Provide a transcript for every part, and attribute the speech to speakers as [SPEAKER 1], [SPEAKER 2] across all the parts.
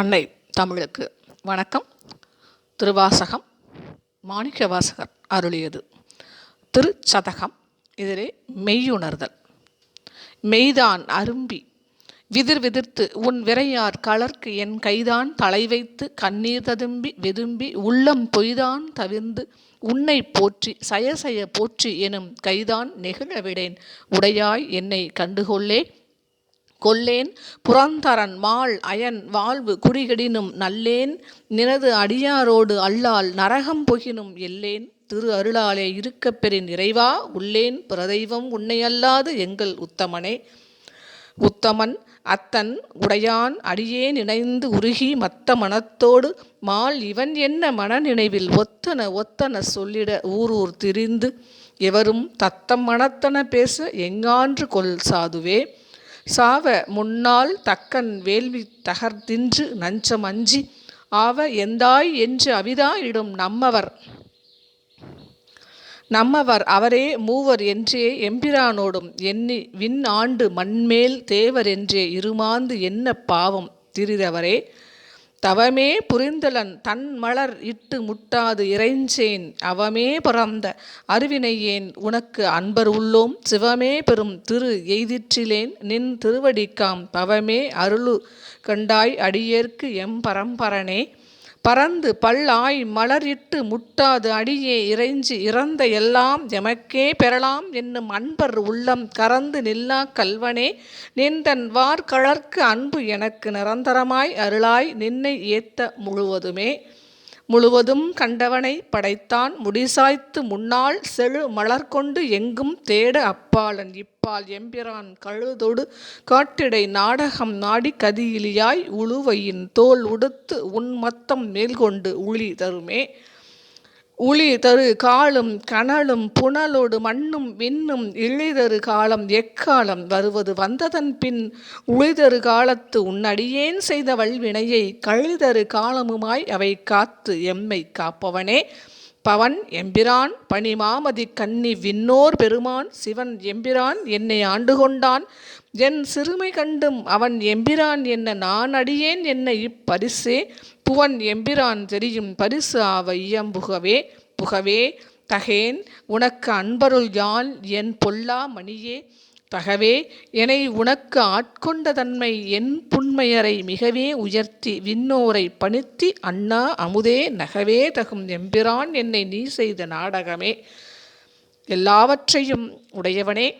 [SPEAKER 1] அன்னை தமிழுக்கு வணக்கம். திருவாசகம் மாணிக்க வாசகர் அருளியது. திருச்சதகம் இதிலே மெய்யுணர்தல். மெய்தான் அரும்பி விதிர் விதிர்த்து உன் விரையார் கலர்க்கு என் கைதான் தலை வைத்து கண்ணீர் ததும்பி வெதும்பி உள்ளம் பொய்தான் தவிர்ந்து உன்னை போற்றி சயசய போற்றி எனும் கைதான் நெகிழவிடேன் உடையாய் என்னை கண்டுகொள்ளே. கொல்லேன் புறந்தரன் மாள் அயன் வாழ்வு குடிகடினும் நல்லேன் நினது அடியாரோடு அல்லால் நரகம் பொகினும் எல்லேன் திரு அருளாலே இருக்கப் பெறின் இறைவா உள்ளேன் பிரதெய்வம் உன்னையல்லாது எங்கள் உத்தமனே. உத்தமன் அத்தன் உடையான் அடியேன் இணைந்து உருகி மத்த மனத்தோடு மால் இவன் என்ன மனநினைவில் ஒத்தன ஒத்தன சொல்லிட ஊரூர் திரிந்து எவரும் தத்தம் மனத்தன பேச எங்கான்று கொல் சாதுவே. சாவ முன்னால் தக்கன் வேள்வி தகர்தின்று நஞ்சம் அஞ்சி ஆவ எந்தாய் என்று அவிதாயிடும் நம்மவர். நம்மவர் அவரே மூவர் என்றே எம்பிரானோடும் எண்ணி விண் ஆண்டு மண்மேல் தேவர் என்றே இருமாந்து என்ன பாவம் திரிதவரே. தவமே புரிந்தலன் தன் மலர் இட்டு முட்டாது இறைஞ்சேன் அவமே பிறந்த அறிவினையேன் உனக்கு அன்பர் உள்ளோம் சிவமே பெரும் திரு எய்திற்றிலேன் நின் திருவடிக்காம் பவமே அருளு கண்டாய் அடியேற்கு எம் பறந்து பல்லாய் மலரிட்டு முட்டாது அடியே இறைஞ்சி இறந்த எல்லாம் எமக்கே பெறலாம் என்னும் அன்பர் உள்ளம் கறந்து நில்லா கல்வனே நின்றன் வார் கழற்கு அன்பு எனக்கு நிரந்தரமாய் அருளாய் நின்னை ஏத்த முழுவதுமே. முழுவதும் கண்டவனை படைத்தான் முடிசாய்த்து முன்னால் செழு மலர் கொண்டு எங்கும் தேட அப்பாலன். இப்பால் எம்பிரான் கழுதொடு காட்டிடை நாடகம் நாடி கதியிலியாய் உழுவையின் தோல் உடுத்து உன் மத்தம் மேல்கொண்டு உளி தருமே. உளி தரு காலும் கனலும் புனலோடு மண்ணும் விண்ணும் இழிதரு காலம் எக்காலம் வருவது வந்ததன் பின் உளிதரு காலத்து உன்னடியேன் செய்த வல்வினையை கழிதரு காலமுமாய் அவை காத்து எம்மை காப்பவனே. பவன் எம்பிரான் பனிமாமதி கன்னி விண்ணோர் பெருமான் சிவன் எம்பிரான் என்னை ஆண்டு கொண்டான் என் சிறுமை கண்டும் அவன் எம்பிரான் என்ன நான் அடியேன் என்ன இப்பரிசே. புவன் எம்பிரான் தெரியும் பரிசு ஆவ இயம்புகவே. புகவே தகேன் உனக்கு அன்பருள் யான் என் பொல்லா மணியே. தகவே என்னை உனக்கு ஆட்கொண்ட தன்மை என் புன்மையரை மிகவே உயர்த்தி விண்ணோரை பணித்தி அண்ணா அமுதே நகவே தகும் எம்பிரான் என்னை நீ செய்த நாடகமே. எல்லாவற்றையும் உடையவனே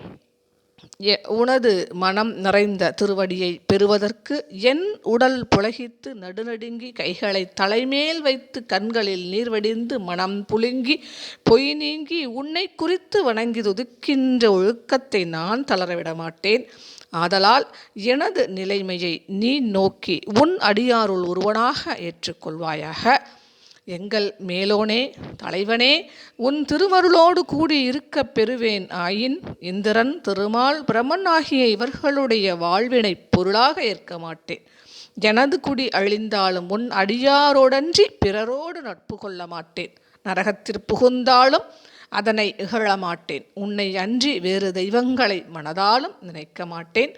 [SPEAKER 1] உனது மனம் நிறைந்த திருவடியை பெறுவதற்கு என் உடல் புலகித்து நடுநடுங்கி கைகளை தலைமேல் வைத்து கண்களில் நீர் வடிந்து மனம் புழுங்கி பொய் நீங்கி உன்னை குறித்து வணங்கி துதிக்கின்ற ஒழுக்கத்தை நான் தளரவிட மாட்டேன் ஆதலால் எனது நிலைமையை நீ நோக்கி உன் அடியாருள் ஒருவனாக ஏற்றுக்கொள்வாயாக. எங்கள் மேலோனே தலைவனே உன் திருவருளோடு கூடி இருக்கப் பெறுவேன் ஆயின் இந்திரன் திருமால் பிரமன் ஆகிய இவர்களுடைய வாழ்வினை பொருளாக ஏற்க மாட்டேன். எனது குடி அழிந்தாலும் உன் அடியாரோடன்றி பிறரோடு நட்பு கொள்ள மாட்டேன். நரகத்தில் புகுந்தாலும் அதனை இகழ மாட்டேன். உன்னை அன்றி வேறு தெய்வங்களை மனதாலும் நினைக்க மாட்டேன்.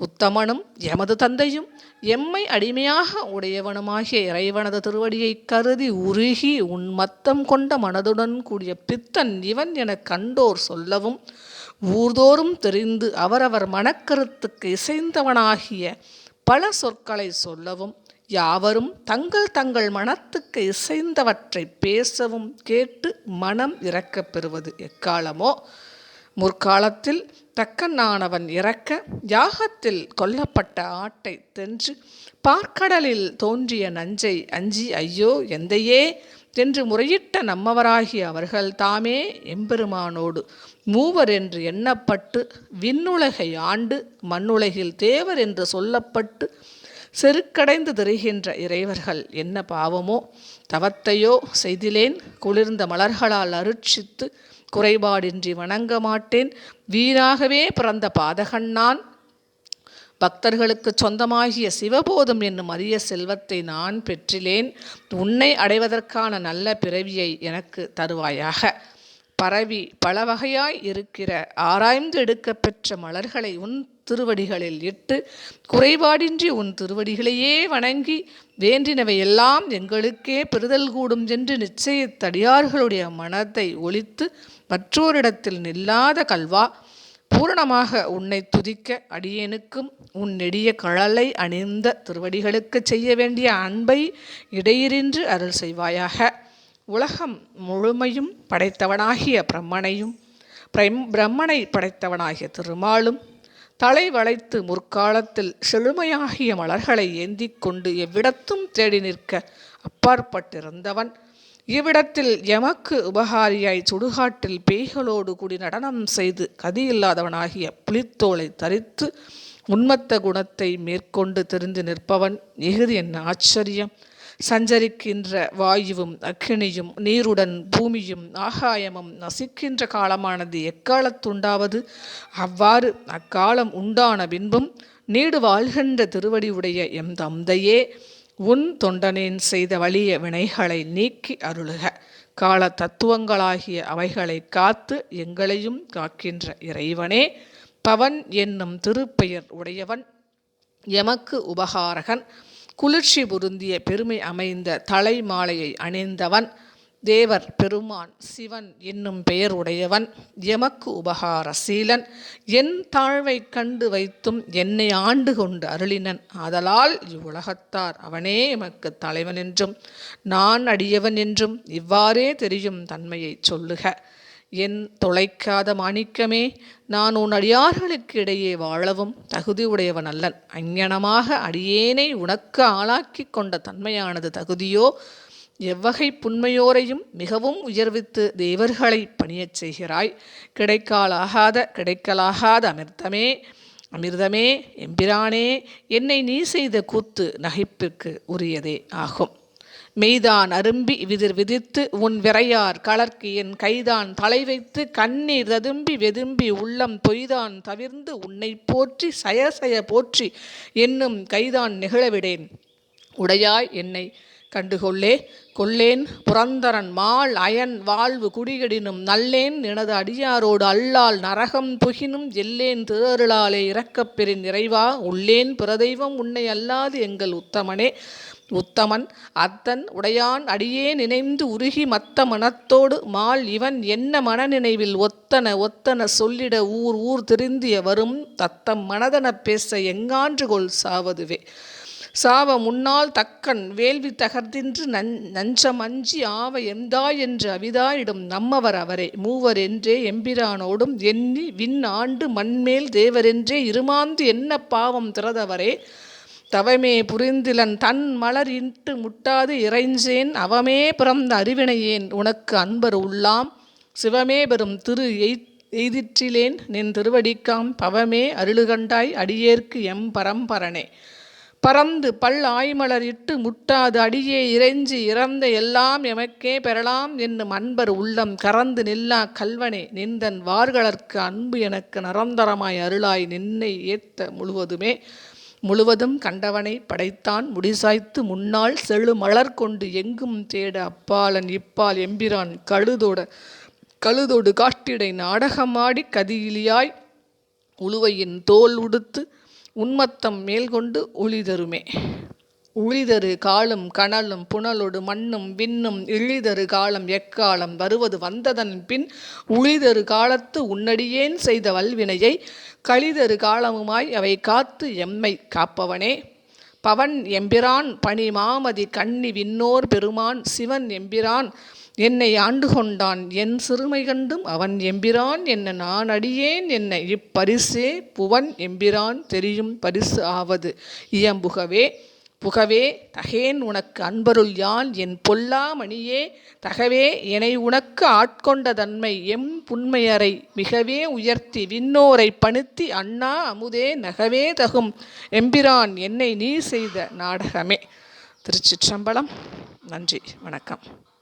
[SPEAKER 1] உத்தமனும் எமது தந்தையும் எம்மை அடிமையாக உடையவனுமாகிய இறைவனது திருவடியை கருதி உருகி உன் மத்தம் கொண்ட மனதுடன் கூடிய பித்தன் இவன் என கண்டோர் சொல்லவும் ஊர்தோறும் தெரிந்து அவரவர் மனக்கருத்துக்கு இசைந்தவனாகிய பல சொற்களை சொல்லவும் யாவரும் தங்கள் தங்கள் மனத்துக்கு இசைந்தவற்றை பேசவும் கேட்டு மனம் இறக்கப் பெறுவது எக்காலமோ? முற்காலத்தில் தக்கன்னானவன் இறக்க யாகத்தில் கொல்லப்பட்ட ஆட்டை தென்று பார்க்கடலில் தோன்றிய நஞ்சை அஞ்சி ஐயோ எந்தையே என்று முறையிட்ட நம்மவராகிய அவர்கள் தாமே எம்பெருமானோடு. மூவர் என்று எண்ணப்பட்டு விண்ணுலகை ஆண்டு மண்ணுலகில் தேவர் என்று சொல்லப்பட்டு செருக்கடைந்து திரிகின்ற இறைவர்கள் என்ன பாவமோ? தவத்தையோ செய்திலேன் குளிர்ந்த மலர்களால் அருட்சித்து குறைபாடின்றி வணங்க மாட்டேன். வீணாகவே பிறந்த பாதகண்ணான் பக்தர்களுக்கு சொந்தமாகிய சிவபோதம் என்னும் அரிய செல்வத்தை நான் பெற்றிலேன். உன்னை அடைவதற்கான நல்ல பிறவியை எனக்கு தருவாயாக. பரவி பல வகையாய் இருக்கிற ஆராய்ந்து எடுக்கப்பெற்ற மலர்களை உன் திருவடிகளில் இட்டு குறைபாடின்றி உன் திருவடிகளையே வணங்கி வேண்டினவை எல்லாம் எங்களுக்கே பெறுதல் கூடும் என்று நிச்சயத்தடியார்களுடைய மனத்தை ஒழித்து மற்றோரிடத்தில் நில்லாத கல்வா பூரணமாக உன்னை துதிக்க அடியேனுக்கும் உன் நெடிய கழலை அணிந்த திருவடிகளுக்கு செய்ய வேண்டிய அன்பை இடையிறின்று அருள் செய்வாயாக. உலகம் முழுமையும் படைத்தவனாகிய பிரம்மனையும் பிரம்மனை படைத்தவனாகிய திருமாலும் தலை வளைத்து முற்காலத்தில் செழுமையாகிய மலர்களை ஏந்தி கொண்டு எவ்விடத்தும் தேடி நிற்க அப்பாற்பட்டிருந்தவன். இவ்விடத்தில் எமக்கு உபகாரியாய் சுடுகாட்டில் பேய்களோடு கூடி நடனம் செய்து கதியில்லாதவனாகிய புலித்தோலை தரித்து உன்மத்த குணத்தை மேற்கொண்டு தெரிந்து நிற்பவன். இஃது என்ன ஆச்சரியம்! சஞ்சரிக்கின்ற வாயுவும் அக்கினியும் நீருடன் பூமியும் ஆகாயமும் நசிக்கின்ற காலமானது எக்காலத்துண்டாவது? அவ்வாறு அக்காலம் உண்டான பின்பும் நீடு வாழ்கின்ற திருவடி உடைய எம் தந்தையே உன் தொண்டனேன் செய்த வலிய வினைகளை நீக்கி அருளுக. கால தத்துவங்களாகிய அவைகளை காத்து எங்களையும் காக்கின்ற இறைவனே பவன் என்னும் திருப்பெயர் உடையவன். எமக்கு உபகாரகன். குளிர்ச்சி பொருந்திய பெருமை அமைந்த தலை மாலையை அணிந்தவன் தேவர் பெருமான் சிவன் என்னும் பெயர் உடையவன் எமக்கு உபகார சீலன். என் தாழ்வை கண்டு வைத்தும் என்னை ஆண்டு கொண்டு அருளினன். ஆதலால் இவ்வுலகத்தார் அவனே எமக்கு தலைவன் என்றும் நான் அடியவன் என்றும் இவ்வாறே தெரியும் தன்மையை சொல்லுக. என் தொலைக்காத மாணிக்கமே நான் உன் அடியார்களுக்கு இடையே வாழவும் தகுதி உடையவன் அல்லன். அஞ்ஞனமாக அடியேனை உனக்கு ஆளாக்கி கொண்ட தன்மையானது தகுதியோ எவ்வகை புண்மையோரையும் மிகவும் உயர்வித்து தேவர்களை பணியச் செய்கிறாய். கிடைக்காலாகாத கிடைக்கலாகாத அமிர்தமே அமிர்தமே எம்பிரானே என்னை நீ செய்த கூத்து நகைப்பிற்கு உரியதே ஆகும். மெய்தான் அரும்பி விதிர் விதித்து உன் விரையார் கலர்க்கு என் கைதான் தலை வைத்து கண்ணீர் ததும்பி வெதும்பி உள்ளம் பொய்தான் தவிர்ந்து உன்னை போற்றி சயசய போற்றி என்னும் கைதான் நிகழவிடேன். உடையாய் என்னை கண்டுகொள்ளே கொள்ளேன் புரந்தரன் மாள் அயன் வாழ்வு குடிகடினும் நல்லேன் எனது அடியாரோடு அல்லால் நரகம் புகினும் எல்லேன் திருஅருளாலே இறக்கப்பெறின் நிறைவா உள்ளேன் பிரதெய்வம் உன்னை அல்லாது எங்கள் உத்தமனே. உத்தமன் அத்தன் உடையான் அடியே நினைந்து உருகி மத்த மனத்தோடு மால் இவன் என்ன மனநினைவில் ஒத்தன ஒத்தன சொல்லிட ஊர் ஊர் திருந்திய வரும் தத்தம் மனதன பேச எங்கான்று கொள் சாவதுவே. சாவ முன்னால் தக்கன் வேள்வி தகர்தின்று நன் நஞ்சமஞ்சி ஆவ எந்தாய் என்று அவிதாயிடும் நம்மவர் அவரே. மூவர் என்றே எம்பிரானோடும் எண்ணி விண் ஆண்டு மண்மேல் தேவரென்றே இருமாந்து என்ன பாவம் திறதவரே. தவமே புரிந்திலன் தன் மலர் இன்று முட்டாது இறைஞ்சேன் அவமே பிறந்த அறிவினையேன் உனக்கு அன்பர் உள்ளாம். சிவமே பெறும் திரு எய்திற்றிலேன் நின் திருவடிக்காம் பவமே அருளுகண்டாய் அடியேற்கு எம் பரம்பரனே. பறந்து பல் ஆய்மலர் இட்டு முட்டாது அடியே இறைஞ்சி இறந்த எல்லாம் எமக்கே பெறலாம் என்னும் அன்பர் உள்ளம் கறந்து நில்லா கல்வனே நின்றன் வார்களற்கு அன்பு எனக்கு நரந்தரமாய் அருளாய் நின்னை ஏத்த முழுவதுமே. முழுவதும் கண்டவனை படைத்தான் முடிசாய்த்து முன்னால் செழு மலர் கொண்டு எங்கும் தேட அப்பாலன் இப்பால் எம்பிரான் கழுதோட கழுதோடு காட்டிடை நாடகமாடி கதியிலியாய் உழுவையின் தோல் உடுத்து உன்மத்தம் மேல்கொண்டு உளிதருமே உளிதரு காலும் கனலும் புனலொடு மண்ணும் விண்ணும் இழிதரு காலம் எக்காலம் வருவது வந்ததன் பின் உழிதரு காலத்து உன்னடியேன் செய்த வல்வினையை கழிதரு காலமுமாய் அவை காத்து எம்மை காப்பவனே. பவன் எம்பிரான் பனி மாமதி கண்ணி விண்ணோர் பெருமான் சிவன் எம்பிரான் என்னை ஆண்டு கொண்டான். என் சிறுமை கண்டும் அவன் எம்பிரான். என்ன நான் அடியேன். என்ன இப்பரிசே புவன் எம்பிரான். தெரியும் பரிசு ஆவது. இயம்புகவே புகவே தகேன் உனக்கு அன்பருள் யான். என் பொல்லா மணியே தகவே என்னை உனக்கு ஆட்கொண்ட தன்மை. எம் புன்மையரை மிகவே உயர்த்தி விண்ணோரை பணித்தி அண்ணா அமுதே நகவே தகும் எம்பிரான். என்னை நீ செய்த நாடகமே. திருச்சிற்றம்பலம். நன்றி. வணக்கம்.